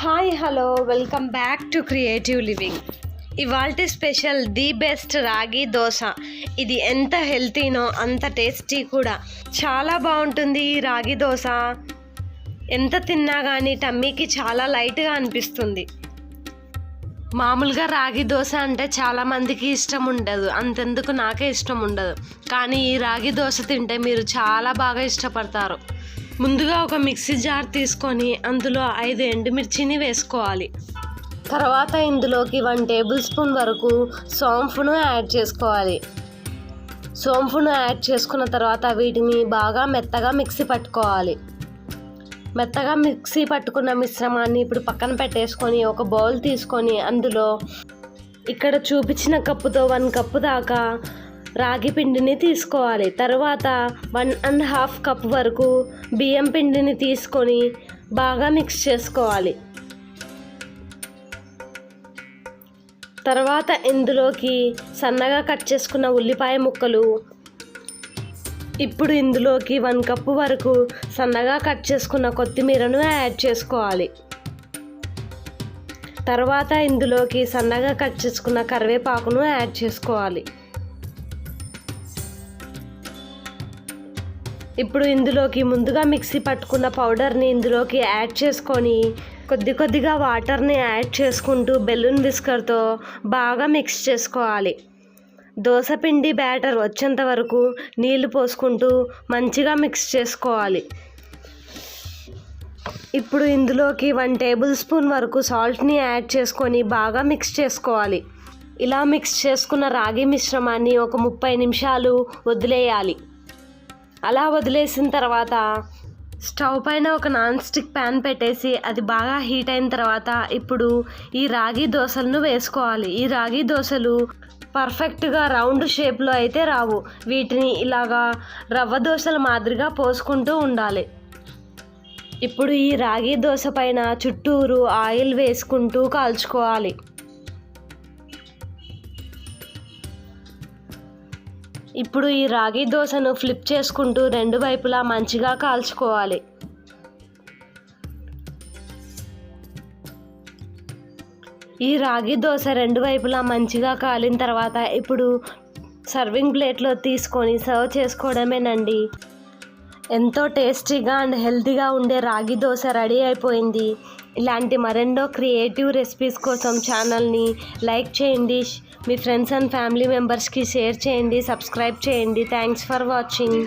Hi hello welcome back to creative living. ఇవాల్టి special the best ragi dosa. ఇది ఎంత హెల్తీనో అంత టేస్టీ కూడా. చాలా బాగుంటుంది ఈ రాగి దోశ. ఎంత తిన్నా కానీ టమ్మీకి చాలా లైట్గా అనిపిస్తుంది. మామూలుగా రాగి దోశ అంటే చాలామందికి ఇష్టం ఉండదు. అంతెందుకు నాకే ఇష్టం ఉండదు. కానీ ఈ రాగి దోశ తింటే మీరు చాలా బాగా ఇష్టపడతారు. ముందుగా ఒక మిక్సీ జార్ తీసుకొని అందులో ఐదు ఎండుమిర్చిని వేసుకోవాలి. తర్వాత ఇందులోకి వన్ టేబుల్ స్పూన్ వరకు సోంపును యాడ్ చేసుకోవాలి. సోంపును యాడ్ చేసుకున్న తర్వాత వీటిని బాగా మెత్తగా మిక్సీ పట్టుకోవాలి. మెత్తగా మిక్సీ పట్టుకున్న మిశ్రమాన్ని ఇప్పుడు పక్కన పెట్టేసుకొని ఒక బౌల్ తీసుకొని అందులో ఇక్కడ చూపించిన కప్పుతో వన్ కప్పు దాకా రాగి పిండిని తీసుకోవాలి. తర్వాత వన్ అండ్ హాఫ్ కప్ వరకు బియ్యం పిండిని తీసుకొని బాగా మిక్స్ చేసుకోవాలి. తర్వాత ఇందులోకి సన్నగా కట్ చేసుకున్న ఉల్లిపాయ ముక్కలు. ఇప్పుడు ఇందులోకి వన్ కప్పు వరకు సన్నగా కట్ చేసుకున్న కొత్తిమీరను యాడ్ చేసుకోవాలి. తర్వాత ఇందులోకి సన్నగా కట్ చేసుకున్న కరివేపాకును యాడ్ చేసుకోవాలి. ఇప్పుడు ఇందులోకి ముందుగా మిక్సీ పట్టుకున్న పౌడర్ని ఇందులోకి యాడ్ చేసుకొని కొద్ది కొద్దిగా వాటర్ని యాడ్ చేసుకుంటూ బెలూన్ విస్కర్తో బాగా మిక్స్ చేసుకోవాలి. దోసపిండి బ్యాటర్ వచ్చేంత వరకు నీళ్ళు పోసుకుంటూ మంచిగా మిక్స్ చేసుకోవాలి. ఇప్పుడు ఇందులోకి వన్ టేబుల్ స్పూన్ వరకు సాల్ట్ని యాడ్ చేసుకొని బాగా మిక్స్ చేసుకోవాలి. ఇలా మిక్స్ చేసుకున్న రాగి మిశ్రమాన్ని ఒక ముప్పై నిమిషాలు వదిలేయాలి. అలా వదిలేసిన తర్వాత స్టవ్ పైన ఒక నాన్ స్టిక్ ప్యాన్ పెట్టేసి అది బాగా హీట్ అయిన తర్వాత ఇప్పుడు ఈ రాగి దోశలను వేసుకోవాలి. ఈ రాగి దోశలు పర్ఫెక్ట్గా రౌండ్ షేప్లో అయితే రావు. వీటిని ఇలాగా రవ్వ దోశల మాదిరిగా పోసుకుంటూ ఉండాలి. ఇప్పుడు ఈ రాగి దోశ పైన చుట్టూరు ఆయిల్ వేసుకుంటూ కాల్చుకోవాలి. ఇప్పుడు ఈ రాగి దోశను ఫ్లిప్ చేసుకుంటూ రెండు వైపులా మంచిగా కాల్చుకోవాలి. ఈ రాగి దోశ రెండు వైపులా మంచిగా కాలిన తర్వాత ఇప్పుడు సర్వింగ్ ప్లేట్లో తీసుకొని సర్వ్ చేసుకోవడమేనండి. ఎంతో టేస్టీగా అండ్ హెల్తీగా ఉండే రాగి దోశ రెడీ అయిపోయింది. ఇలాంటి మరెన్నో క్రియేటివ్ రెసిపీస్ కోసం ఛానల్ని లైక్ చేయండి. మీ ఫ్రెండ్స్ అండ్ ఫ్యామిలీ మెంబర్స్కి షేర్ చేయండి. సబ్స్క్రైబ్ చేయండి. Thanks for watching.